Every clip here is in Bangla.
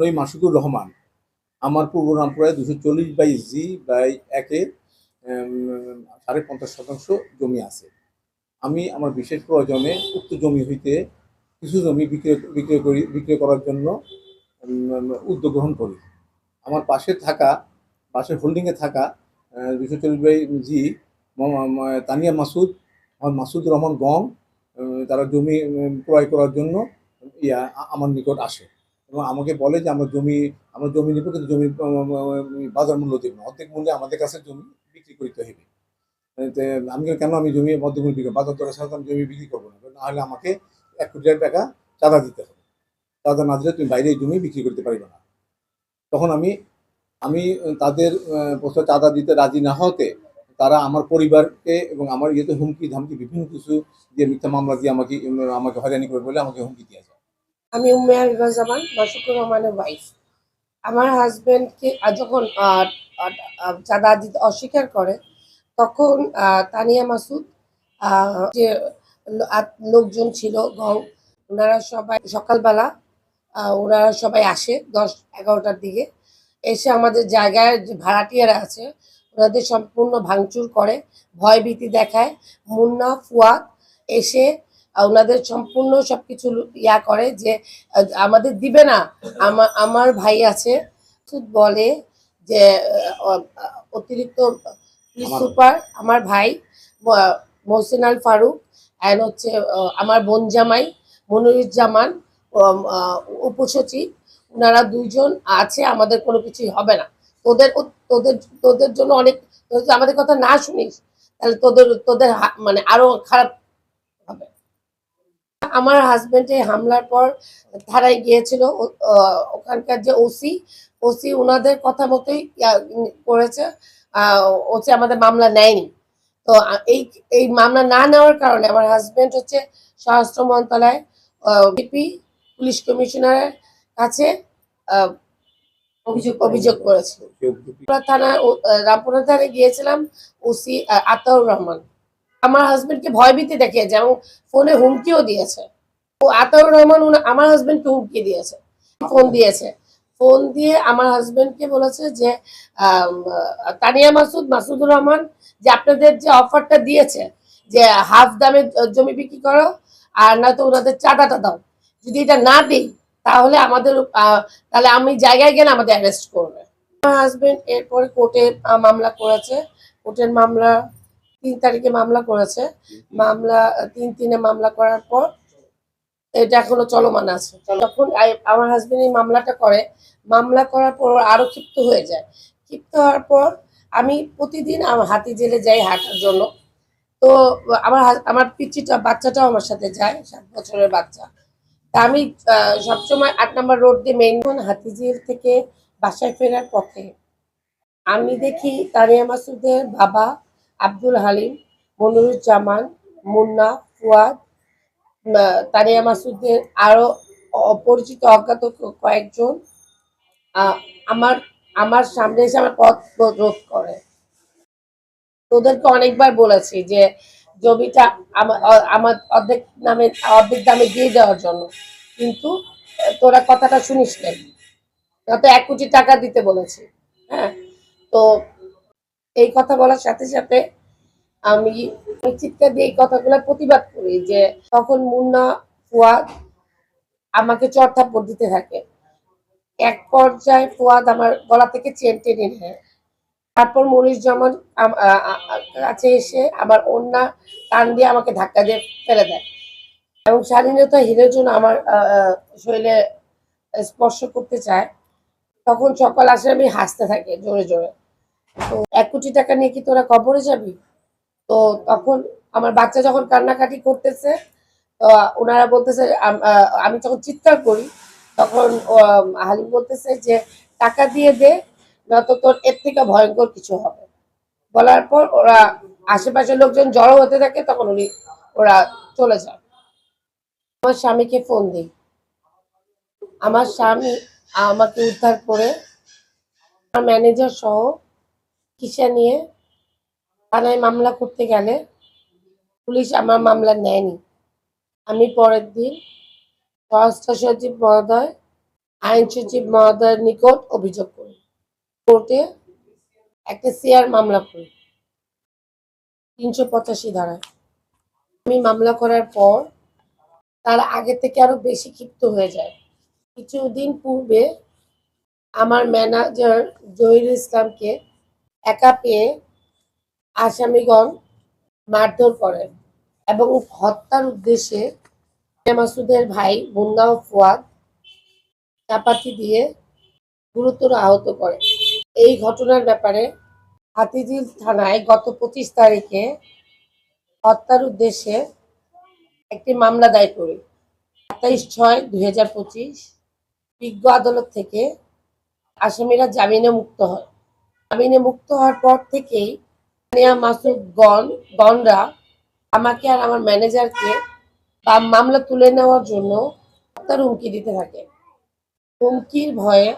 নই মাসুদুর রহমান। আমার পূর্ব রামপুরায় দুশো চল্লিশ বাই জি বাই একে সাড়ে পঞ্চাশ শতাংশ জমি আছে। আমি আমার বিশেষ প্রয়োজনে উক্ত জমি হইতে কিছু জমি বিক্রয় বিক্রয় করি, বিক্রয় করার জন্য উদ্যোগ গ্রহণ করি। আমার পাশে থাকা পাশের হোল্ডিংয়ে থাকা দুশো চল্লিশ বাই জি তানিয়া মাসুদ, আমার মাসুদ রহমান গং তারা জমি ক্রয় করার জন্য, ইয়া আমার নিকট আসে। এবং আমাকে বলে যে আমরা জমি আমরা জমি নিব কিন্তু উম, বাজার মূল্য দেব না। অর্ধেক মূল্যে আমাদের কাছে জমি বিক্রি করতে হবে আমি বলি, কেন আমি জমি মধ্যমূল্য বিক্রি করব? বাজার দরের সাথে আমি জমি বিক্রি করব না। নাহলে আমাকে এক কোটি টাকা চাঁদা দিতে হবে। চাঁদা না দিলে তুমি বাইরে জমি বিক্রি করতে পারবে না। তখন আমি আমি তাদের প্রস্তাব চাঁদা দিতে রাজি না হতে তারা আমার পরিবারকে এবং আমার ইয়েতে হুমকি ধামকি বিভিন্ন কিছু দিয়ে মিথ্যা মামলা দিয়ে আমাকে আমাকে হয়রানি করে বলে আমাকে হুমকি দিয়েছে আমি উম্মেয়া জামান মাসুকুর রহমানের ওয়াইফ আমার হাজব্যান্ডকে যখন চাঁদা দিতে অস্বীকার করে, তখন তানিয়া মাসুদ যে লোকজন ছিল, গং, ওনারা সবাই সকালবেলা ওনারা সবাই আসে দশ, এগারোটার দিকে। এসে আমাদের জায়গায় যে ভাড়াটিয়ারা আছে, ওনাদের সম্পূর্ণ ভাঙচুর করে, ভয়ভীতি দেখায়। মুন্না, ফুয়াদ এসে ওনাদের সম্পূর্ণ সবকিছু লু- ইয়া করে যে আমাদের দিবে না। আমার আমার ভাই আছে বলে যে অতিরিক্ত পুলিশ সুপার আমার ভাই মহসিন আল ফারুক অ্যান্ড হচ্ছে আমার বোন জামাই মনিরুজ্জামান উপসচিব ওনারা দুইজন আছে আমাদের কোনো কিছুই হবে না। তোদের তোদের তোদের জন্য অনেক তোদের আমাদের কথা না শুনিস তাহলে তোদের তোদের মানে আরও খারাপ হবে। আমার হাজবেন্ডে হামলার পর থানায় গিয়েছিল আহ, ওখানকার যে ওসি ওসি ওনাদের কথা মতোই করেছে আহ, হচ্ছে আমাদের মামলা নেয়নি। তো এই এই মামলা না নেওয়ার কারণে আমার হাজবেন্ড হচ্ছে স্বরাষ্ট্র মন্ত্রণালয় বিপি পুলিশ কমিশনারের কাছে আহ, অভিযোগ অভিযোগ করেছে। রামপুরা থানা রামপুরা থানায় গিয়েছিলাম ওসি আতাউর রহমান। আমার হাজবেন্ডকে ভয়ভীতি দেখিয়েছে এবং ফোনে হুমকিও দিয়েছে। ও আতাউর রহমান আমার হাজবেন্ডকে হুমকি দিয়েছে ফোন দিয়েছে। ফোন দিয়ে আমার হাজবেন্ডকে বলেছে যে তানিয়া মাসুদ, মাসুদুর রহমান, যে আপনাদের যে অফারটা দিয়েছে, যে হাফ দামে জমি বিক্রি করো আর নয়তো ওনাদের চাঁদাটা দাও, যদি এটা না দিই, তাহলে আমাদের তাহলে আমি জায়গায় গেলে আমাদের অ্যারেস্ট করবে। আমার হাজবেন্ড এরপরে কোর্টে মামলা করেছে, কোর্টের মামলা তিন তারিখে মামলা করেছে। মামলা, তিন তিনে মামলা করার পর এটা এখনও চলমান আছে। আই- আমার হাজবেন্ড এই মামলাটা করে, মামলা করার পর আরও ক্ষিপ্ত হয়ে যায়। ক্ষিপ্ত হওয়ার পর আমি প্রতিদিন আমার হাতি জেলে যাই হাঁটার জন্য। তো আমার আমার পিচিটা বাচ্চাটাও আমার সাথে যায়, সাত বছরের বাচ্চা। তা আমি সবসময় আট নম্বর রোড দিয়ে মেইন হাতি জেল থেকে বাসায় ফেরার পথে। আমি দেখি তারিয়া মাসুদের বাবা আব্দুল হালিম মনিরুজ্জামান মুন্না ফুয়াদ আহ, তানিয়া মাসুদের আরও অপরিচিত অজ্ঞাত কয়েকজন আমার আমার সামনে এসে আমার পথ রোধ করে। তোদেরকে অনেকবার বলেছি যে জমিটা আমার অর্ধেক নামে অর্ধেক দামে দিয়ে দেওয়ার জন্য। কিন্তু তোরা কথাটা শুনিস নাই। তো এক কোটি টাকা দিতে বলেছি হ্যাঁ? তো এই কথা বলার সাথে সাথে আমি চিৎকার দিয়ে এই কথাগুলো প্রতিবাদ করি যে তখন মুন্না ফুয়াদ আমাকে চড়থাপ্পড় দিতে থাকে। এক পর্যায়ে ফুয়াদ আমার গলা থেকে চেন টেনে নেয়। তারপর মনীষ জামান কাছে এসে আমার অন্যা টান দিয়ে আমাকে ধাক্কা দিয়ে ফেলে দেয়। এবং স্বাধীনতা হিরের জন্য আমার শরীরে স্পর্শ করতে চায়, তখন সকাল আসে আমি হাসতে থাকি জোরে জোরে। তো এক কোটি টাকা নিয়ে কি তোরা কবরে যাবি? তো তখন আমার বাচ্চা যখন কান্নাকাটি করতেছে ওনারা বলতেছে, আমি যখন চিৎকার করি, তখন হালিম বলতেছে যে, টাকা দিয়ে দে, নয়তো তোর এর থেকে ভয়ঙ্কর কিছু হবে। বলার পর ওরা আশেপাশের লোকজন জড়ো হতে থাকে, তখন উনি, ওরা চলে যায়। আমার স্বামীকে ফোন দিই। আমার স্বামী আমাকে উদ্ধার করে, আমার ম্যানেজার সহ কিসা নিয়ে? থানায় মামলা করতে গেলে পুলিশ আমার মামলা নেয়নি। আমি পরের দিন স্বরাষ্ট্র সচিব মহোদয়, আইন সচিব মহোদয়ের নিকট অভিযোগ করি। কোর্টে একটা শেয়ার মামলা করি। তিনশো পঁচাশি ধারায়। আমি মামলা করার পর তার আগে থেকে আরও বেশি ক্ষিপ্ত হয়ে যায়। কিছুদিন পূর্বে আমার ম্যানেজার জহির ইসলামকে একা পেয়ে আসামিগণ মারধর করেন এবং হত্যার উদ্দেশ্যে মাসুদের ভাই মুন্না ও ফুয়াদ চাপাতি দিয়ে গুরুতর আহত করে এই ঘটনার ব্যাপারে হাতিঝিল থানায় গত পঁচিশ তারিখে হত্যার উদ্দেশ্যে একটি মামলা দায়ের করি। সাতাইশ ছয় দুই হাজার পঁচিশ বিজ্ঞ আদালত থেকে আসামিরা জামিনে মুক্ত হয়। জামিনে মুক্ত হওয়ার পর থেকেই তানিয়া মাসুদ গণ গণরা আমাকে আর আমার ম্যানেজারকে বা মামলা তুলে নেওয়ার জন্য তার হুমকি দিতে থাকে। হুমকির ভয়ে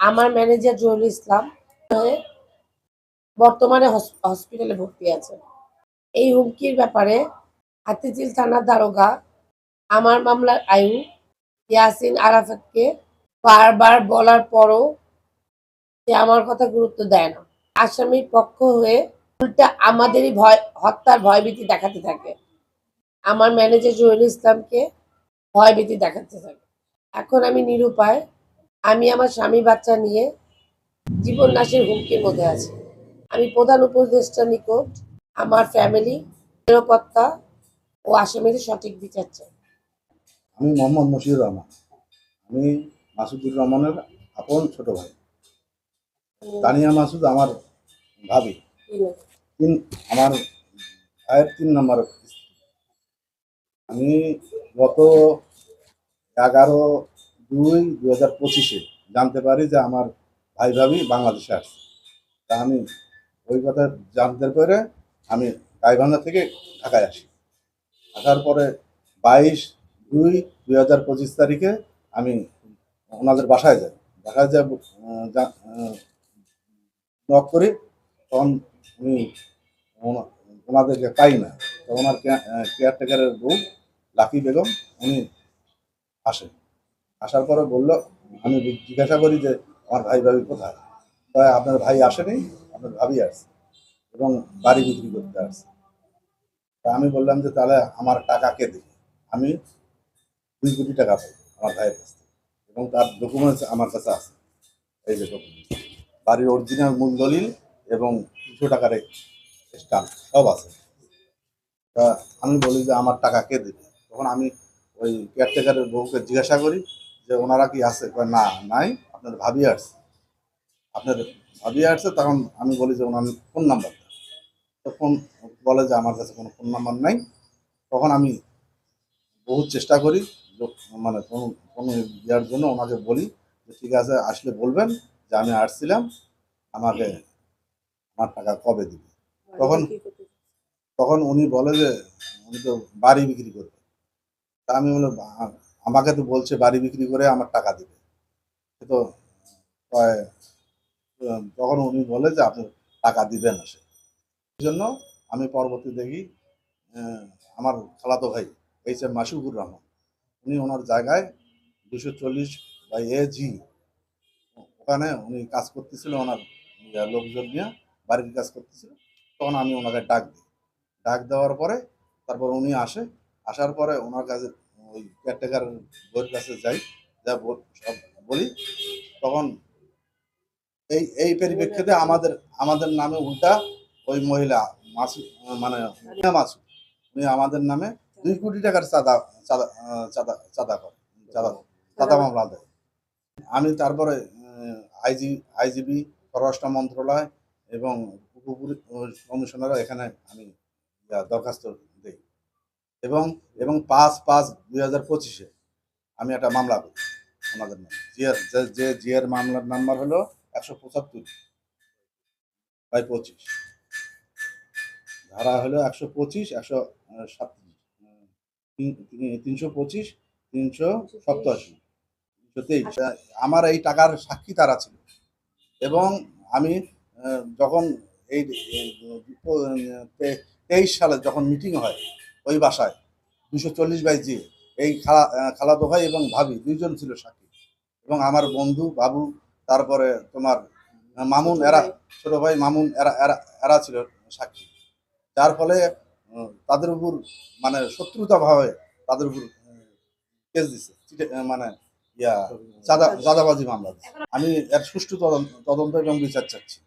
আমার ম্যানেজার জহুরুল ইসলাম বর্তমানে হস- হসপিটালে ভর্তি আছে। এই হুমকির ব্যাপারে হাতিঝিল থানার দারোগা আমার মামলার আয়ু ইয়াসিন আরাফাতকে বারবার বলার পরও সে আমার কথা গুরুত্ব দেয় না। আসামির পক্ষ হয়ে উল্টা আমাদেরই ভয়, হত্যার ভয়ভীতি দেখাতে থাকে। আমার ম্যানেজার জহুরুল ইসলামকে ভয়ভীতি দেখাতে থাকে। এখন আমি নিরুপায়। আমি আমার স্বামী বাচ্চা নিয়ে জীবন নাশের হুমকির মধ্যে আছি। আমি প্রধান উপদেষ্টা নিকট আমার ফ্যামিলি নিরাপত্তা ও আসামির সঠিক বিচার চাই। আমি মোহাম্মদ মশিউর রহমান। আমি মাসুদুর রহমানের আপন ছোট ভাই। তানিয়া মাসুদ আমার ভাবি। তিন, আমার ভাইয়ের তিন নম্বর আমি গত এগারো দুই দুই হাজার পঁচিশে জানতে পারি যে আমার ভাই ভাবি বাংলাদেশে আসছে। তা আমি ওই কথা জানতে পেরে আমি গাইবান্ধা থেকে ঢাকায় আসি। আসার পরে বাইশ দুই দুই হাজার পঁচিশ তারিখে আমি ওনাদের বাসায় যাই। বাসায় যাব নক করি, তখন উনি ওনাদেরকে পাই না। তো ওনার কেয়ারটেকারের বউ, লাকি বেগম, উনি আসেন। আসার পরে বলল, আমি জিজ্ঞাসা করি যে, আমার ভাই ভাবি কোথায়? তাই আপনার ভাই আসেনি, আপনার ভাবি আসছে এবং বাড়ি বিক্রি করতে আসছে। তা আমি বললাম যে, তাহলে আমার টাকা কে দেবে? আমি দুই কোটি টাকা পাই আমার ভাইয়ের কাছ থেকে এবং তার ডকুমেন্টস আমার কাছে আছে। এই যে ডকুমেন্টস বাড়ির অরিজিনাল মূল দলিল এবং দুশো টাকার স্টাম্প সব আছে। তা আমি বলি যে, আমার টাকা কে দেবে? তখন আমি ওই কেয়ারটেকারের বউকে জিজ্ঞাসা করি যে, ওনারা কি আছে? না, নাই, আপনার ভাবি আসছে। আপনার ভাবি আসছে, তখন আমি বলি যে, ওনার ফোন নাম্বার তখন বলে যে, আমার কাছে কোনো ফোন নাম্বার নাই। তখন আমি বহু চেষ্টা করি মানে কোনো কোনো ইয়ার জন্য ওনাকে বলি যে, ঠিক আছে, আসলে বলবেন। যে আমি আসছিলাম আমাকে আমার টাকা কবে দিবে? তখন তখন উনি বলে যে উনি তো বাড়ি বিক্রি করবে। তা আমি বলে আমাকে তো বলছে বাড়ি বিক্রি করে আমার টাকা দিবে। তো তখন উনি বলে যে আপনি টাকা দিবেন না সে। এই জন্য আমি পরবর্তী দেখি আমার খালাতো ভাই এইচ এম মাসুকুর রহমান। উনি ওনার জায়গায় দুশো চল্লিশ বাই এ জি ওখানে উনি কাজ করতেছিল, ওনার লোকজন নিয়ে বাড়ির কাজ করতেছিল, তখন আমি ওনাকে ডাক দিই। ডাক দেওয়ার পরে তারপর উনি আসে, আসার পরে ওনার কাছে ওই কেয়ারটেকার বইয়ের কাছে যাই, যা সব বলি, তখন এই এই পরিপ্রেক্ষিতে আমাদের আমাদের নামে উল্টা ওই মহিলা মাসু মানে মাসু উনি আমাদের নামে দুই কোটি টাকার চাঁদা চাঁদা চাঁদা চাঁদা করে, চাঁদা চাঁদা মামলা দেয়। আমি তারপরে আইজি, আইজিবি, পররাষ্ট্র মন্ত্রণালয় এবং কমিশনারও এখানে আমি দরখাস্ত দিই। এবং এবং পাঁচ পাঁচ দুই হাজার পঁচিশে আমি একটা মামলা করি ওনাদের নামে। জিয়ার, যে- জিয়ার মামলার নাম্বার হলো একশো পঁচাত্তর বাই পঁচিশ। ধারা হলো একশো পঁচিশ, একশো সাতত্রিশ তিনশো পঁচিশ, তিনশো সপ্তাশি। সত্যি আমার এই টাকার সাক্ষী তারা ছিল। এবং আমি যখন এই তেইশ সালে যখন মিটিং হয় ওই বাসায় দুশো চল্লিশ বাইশ জি এই খালা খালাতো ভাই এবং ভাবি দুইজন ছিল সাক্ষী। এবং আমার বন্ধু বাবু তারপরে তোমার মামুন এরা ছোট ভাই মামুন এরা এরা এরা ছিল সাক্ষী। যার ফলে তাদের উপর মানে শত্রুতাভাবে তাদের উপর কেস দিছে মানে ইয়া হ্যাঁ। চাঁদাবাজি মামলা আমি এর সুষ্ঠু তদন্ত এবং বিচার চাচ্ছি।